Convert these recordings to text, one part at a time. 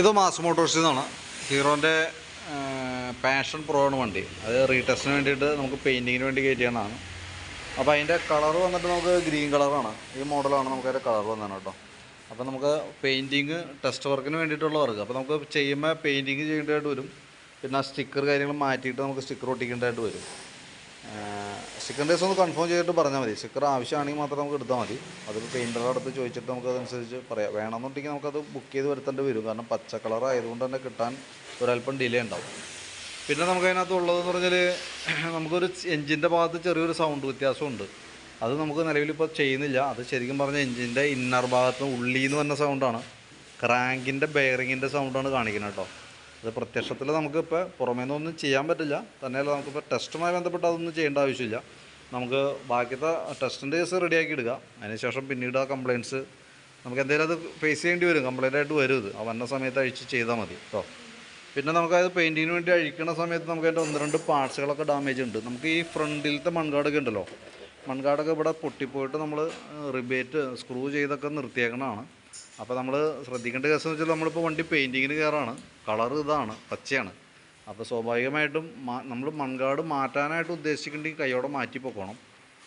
ഇത് മാസ് മോട്ടോഴ്സിൽ നിന്നാണ് ഹീറോന്റെ passion pro ആണ് വണ്ടി. അത് റീടെസ്റ്റിന് വേണ്ടിയിട്ട് നമുക്ക് പെയിന്റിങ്ങിന് വേണ്ടി കയറ്റിയതാണ്. അപ്പോൾ അതിന്റെ കളർ വന്നിട്ട് നമുക്ക് ഗ്രീൻ കളറാണ് ഈ മോഡലാണ് നമുക്ക് അതിന്റെ കളർ വന്നതാണ് കേട്ടോ. അപ്പോൾ നമുക്ക് പെയിന്റിങ് ടെസ്റ്റ് വർക്കിന് വേണ്ടിയിട്ടുള്ള വർക്ക് അപ്പോൾ നമുക്ക് ചെയ്യുമ്പോൾ പെയിന്റിങ് ചെയ്യേണ്ടതായിട്ട് വരും. പിന്നെ സ്റ്റിക്കർ കാര്യങ്ങൾ മാറ്റിയിട്ട് നമുക്ക് സ്റ്റിക്കർ ഒട്ടിക്കേണ്ടതായിട്ട് വരും. സ്റ്റിക്കറിന്റെ ദിവസം ഒന്ന് കൺഫേം ചെയ്തിട്ട് പറഞ്ഞാൽ മതി. സ്റ്റിക്കർ ആവശ്യമാണെങ്കിൽ മാത്രം നമുക്ക് എടുത്താൽ മതി. അത് പെയിന്ററുടെ അടുത്ത് ചോദിച്ചിട്ട് നമുക്ക് അതനുസരിച്ച് പറയാം. വേണമെന്നുണ്ടെങ്കിൽ നമുക്കത് ബുക്ക് ചെയ്ത് വരുത്തേണ്ടി വരും. കാരണം പച്ച കളർ ആയതുകൊണ്ട് തന്നെ കിട്ടാൻ ഒരല്പം ഡിലേ ഉണ്ടാവും. പിന്നെ നമുക്ക് അതിനകത്ത് ഉള്ളതെന്ന് പറഞ്ഞാൽ നമുക്കൊരു എഞ്ചിന്റെ ഭാഗത്ത് ചെറിയൊരു സൗണ്ട് വ്യത്യാസമുണ്ട്. അത് നമുക്ക് നിലവിലിപ്പോൾ ചെയ്യുന്നില്ല. അത് ശരിക്കും പറഞ്ഞാൽ എഞ്ചിന്റെ ഇന്നർ ഭാഗത്ത് ഉള്ളിൽ നിന്ന് വന്ന സൗണ്ടാണ് ക്രാങ്കിന്റെ ബെയറിങ്ങിന്റെ സൗണ്ടാണ് കാണിക്കുന്നത് കേട്ടോ. അത് പ്രത്യക്ഷത്തിൽ നമുക്കിപ്പോൾ പുറമേ നിന്നൊന്നും ചെയ്യാൻ പറ്റില്ല. തന്നെയല്ല നമുക്കിപ്പോൾ ടെസ്റ്റുമായി ബന്ധപ്പെട്ട് അതൊന്നും ചെയ്യേണ്ട ആവശ്യമില്ല. നമുക്ക് ബാക്കിയത്തെ ടെസ്റ്റിന്റെ കേസ് റെഡിയാക്കി ഇടുക അതിനുശേഷം പിന്നീട് ആ കംപ്ലയിന്റ്സ് നമുക്ക് എന്തെങ്കിലും അത് ഫേസ് ചെയ്യേണ്ടി വരും. കംപ്ലയിന്റ് ആയിട്ട് വരും ഇത്. ആ വന്ന സമയത്ത് അഴിച്ച് ചെയ്താൽ മതി കേട്ടോ പിന്നെ നമുക്കത് പെയിന്റിങ്ങിന് വേണ്ടി അഴിക്കുന്ന സമയത്ത് നമുക്ക് അതിന്റെ ഒന്ന് രണ്ട് പാർട്സുകളൊക്കെ ഡാമേജ് ഉണ്ട്. നമുക്ക് ഈ ഫ്രണ്ടിലത്തെ മൺകാടൊക്കെ ഉണ്ടല്ലോ. മൺകാടൊക്കെ ഇവിടെ പൊട്ടിപ്പോയിട്ട് നമ്മൾ റിബേറ്റ് സ്ക്രൂ ചെയ്തൊക്കെ നിർത്തിയേക്കണതാണ്. അപ്പോൾ നമ്മൾ ശ്രദ്ധിക്കേണ്ട കേസെന്ന് വെച്ചാൽ നമ്മളിപ്പോൾ വണ്ടി പെയിന്റിങ്ങിന് കയറാണ് കളർ ഇതാണ് പച്ചയാണ്. അപ്പോൾ സ്വാഭാവികമായിട്ടും നമ്മൾ മൺകാട് മാറ്റാനായിട്ട് ഉദ്ദേശിക്കുന്നുണ്ടെങ്കിൽ കൈയോടെ മാറ്റി പൊക്കോണം.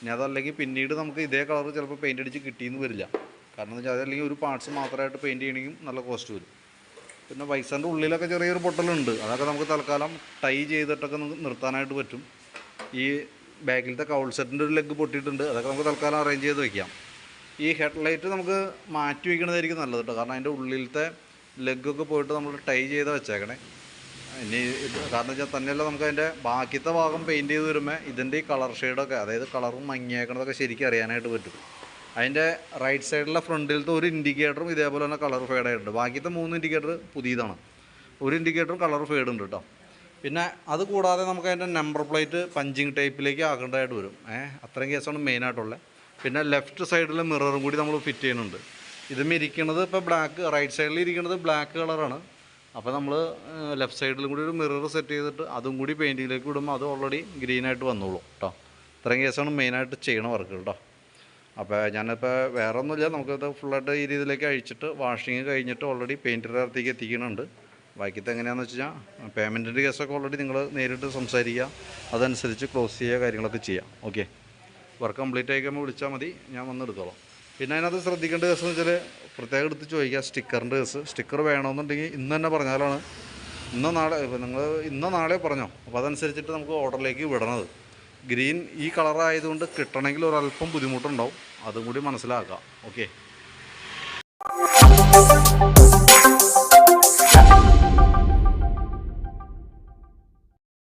ഇനി അതല്ലെങ്കിൽ പിന്നീട് നമുക്ക് ഇതേ കളർ ചിലപ്പോൾ പെയിന്റ് അടിച്ച് കിട്ടിയെന്ന് വരില്ല. കാരണം എന്ന് വെച്ചാൽ അതല്ലെങ്കിൽ ഒരു പാർട്സ് മാത്രമായിട്ട് പെയിന്റ് ചെയ്യണമെങ്കിൽ നല്ല കോസ്റ്റ് വരും. പിന്നെ വൈസന്റെ ഉള്ളിലൊക്കെ ചെറിയൊരു പൊട്ടലുണ്ട്. അതൊക്കെ നമുക്ക് തൽക്കാലം ടൈ ചെയ്തിട്ടൊക്കെ നമുക്ക് നിർത്താനായിട്ട് പറ്റും. ഈ ബാക്കിലത്തെ കൗൾ സെറ്റിന്റെ ഒരു ലെഗ് പൊട്ടിയിട്ടുണ്ട്. അതൊക്കെ നമുക്ക് തൽക്കാലം അറേഞ്ച് ചെയ്ത് വെക്കാം. ഈ ഹെഡ് ലൈറ്റ് നമുക്ക് മാറ്റി വയ്ക്കണതായിരിക്കും നല്ലത് കേട്ടോ. കാരണം അതിന്റെ ഉള്ളിലത്തെ ലെഗൊക്കെ പോയിട്ട് നമ്മൾ ടൈ ചെയ്ത് വെച്ചേക്കണേ. ഇനി കാരണം വെച്ചാൽ തന്നെയല്ല നമുക്ക് അതിന്റെ ബാക്കിത്തെ ഭാഗം പെയിന്റ് ചെയ്ത് വരുമ്പോൾ ഇതിന്റെ ഈ കളർ ഷെയ്ഡൊക്കെ അതായത് കളറും മങ്ങിയേക്കണതൊക്കെ ശരിക്കും അറിയാനായിട്ട് പറ്റും. അതിന്റെ റൈറ്റ് സൈഡിലെ ഫ്രണ്ടിലത്തെ ഒരു ഇൻഡിക്കേറ്ററും ഇതേപോലെ തന്നെ കളർ ഫെയ്ഡ് ആയിട്ടുണ്ട്. ബാക്കിയത്തെ മൂന്ന് ഇൻഡിക്കേറ്റർ പുതിയതാണ്. ഒരു ഇൻഡിക്കേറ്ററും കളർ ഫെയ്ഡ് ഉണ്ട് കേട്ടോ. പിന്നെ അത് കൂടാതെ നമുക്ക് അതിന്റെ നമ്പർ പ്ലേറ്റ് പഞ്ചിങ് ടൈപ്പിലേക്ക് ആക്കേണ്ടതായിട്ട് വരും. ഏഹ് അത്രയും കേസാണ് മെയിനായിട്ടുള്ളത് പിന്നെ ലെഫ്റ്റ് സൈഡിലെ മിററും കൂടി നമ്മൾ ഫിറ്റ് ചെയ്യുന്നുണ്ട്. ഇതും ഇരിക്കുന്നത് ഇപ്പോൾ ബ്ലാക്ക് റൈറ്റ് സൈഡിൽ ഇരിക്കുന്നത് ബ്ലാക്ക് കളറാണ് അപ്പോൾ നമ്മൾ ലെഫ്റ്റ് സൈഡിലും കൂടി ഒരു മിറർ സെറ്റ് ചെയ്തിട്ട് അതും കൂടി പെയിന്റിങ്ങിലേക്ക് വിടുമ്പോൾ അത് ഓൾറെഡി ഗ്രീനായിട്ട് വന്നോളൂ കേട്ടോ ഇത്രയും കേസാണ് മെയിനായിട്ട് ചെയ്യണ വർക്ക് കേട്ടോ അപ്പോൾ ഞാനിപ്പോൾ വേറെ ഒന്നുമില്ല നമുക്കത് ഫുള്ളായിട്ട് ഈ രീതിയിലേക്ക് അഴിച്ചിട്ട് വാഷിങ് കഴിഞ്ഞിട്ട് ഓൾറെഡി പെയിന്ററുടെ അടുത്തേക്ക് എത്തിക്കുന്നുണ്ട്. ബാക്കിത്തെ എങ്ങനെയാണെന്ന് വെച്ച് കഴിഞ്ഞാൽ പേയ്മെന്റിന്റെ കേസൊക്കെ ഓൾറെഡി നിങ്ങൾ നേരിട്ട് സംസാരിക്കുക അതനുസരിച്ച് ക്ലോസ് ചെയ്യുക കാര്യങ്ങളൊക്കെ ചെയ്യാം. ഓക്കെ വർക്ക് കംപ്ലീറ്റ് ആയിക്കുമ്പോൾ വിളിച്ചാൽ മതി. ഞാൻ വന്ന് എടുത്തോളാം. പിന്നെ അതിനകത്ത് ശ്രദ്ധിക്കേണ്ട കേസ് എന്ന് വെച്ചാൽ പ്രത്യേകം എടുത്ത് ചോദിക്കുക സ്റ്റിക്കറിന്റെ കേസ്. സ്റ്റിക്കർ വേണമെന്നുണ്ടെങ്കിൽ ഇന്ന് തന്നെ പറഞ്ഞാലാണ്. ഇന്നോ നാളെ നിങ്ങൾ ഇന്നോ നാളെ പറഞ്ഞോ. അപ്പോൾ അതനുസരിച്ചിട്ട് നമുക്ക് ഓർഡറിലേക്ക് വിടണത്. ഗ്രീൻ ഈ കളറായതുകൊണ്ട് കിട്ടണമെങ്കിൽ ഒരല്പം ബുദ്ധിമുട്ടുണ്ടാവും. അതും കൂടി മനസ്സിലാക്കുക ഓക്കെ?